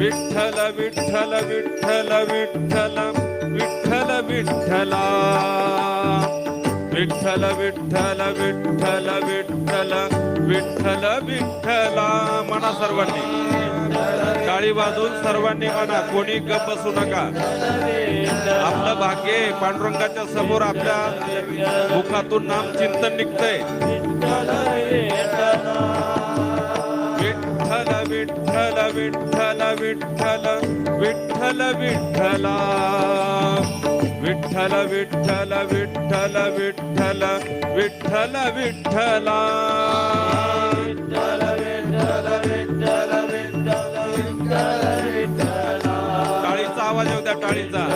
विठ्ठल विठ्ठल विठ्ठल विठ्ठल विठ्ठल विठ्ठला. विठ्ठल विठ्ठल विठ्ठल विठ्ठल विठ्ठल विठ्ठला. म्हणा सर्वांनी. काळी वाजून सर्वांनी म्हणा कोणी गप बसू नका. आपलं भाग्य पांडुरंगाच्या समोर आपल्या मुखातून नाम चिंतन निघतंय. विठ्ठल विठ्ठल विठ्ठल विठ्ठल विठ्ठल विठ्ठला विठ्ठल विठ्ठल विठ्ठल विठ्ठल विठ्ठल विठ्ठला टाळीचा आवाज येऊ द्या टाळीचा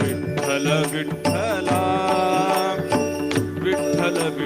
विठ्ठल विठ्ठला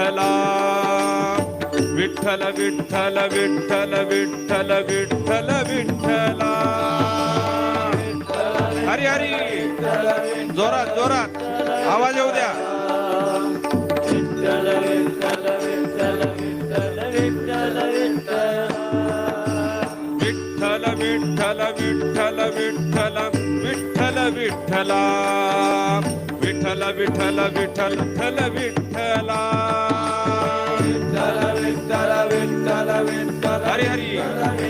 विठ्ठला. विठ्ठल विठ्ठल विठ्ठल विठ्ठल विठ्ठल विठ्ठला. हरी हरी. जोरात जोरात. आवाज येऊ द्या. विठ्ठल विठ्ठल विठ्ठल विठ्ठल विठ्ठल विठ्ठला. विठ्ठल विठ्ठल विठ्ठल विठ्ठल विठ्ठला. Hari Hari.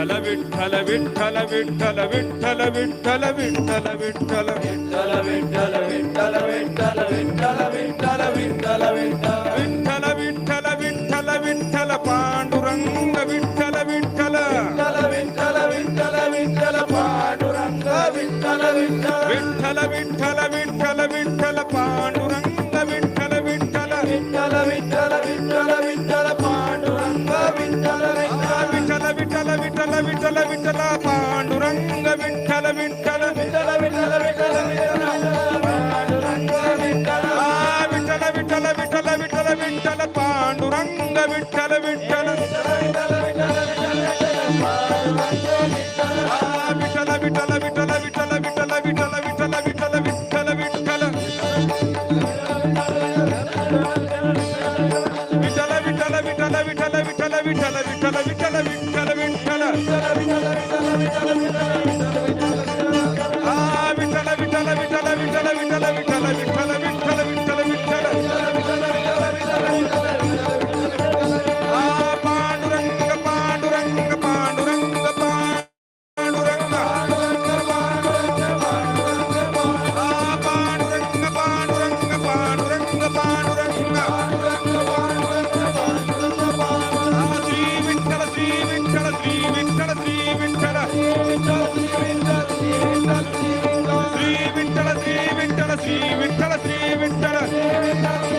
Vitthala Vitthala Vitthala Vitthala Vitthala Vitthala Vitthala Vitthala Vitthala Vitthala Vitthala Vitthala Vitthala Vitthala Vitthala Vitthala Vitthala Vitthala Vitthala Panduranga Vitthala Vitthala Vitthala Vitthala Vitthala Vitthala Vitthala Vitthala Vitthala Panduranga Vitthala Vitthala Vitthala Vitthala Vitthala Vitthala Panduranga Vitthala Vitala, vitala, América!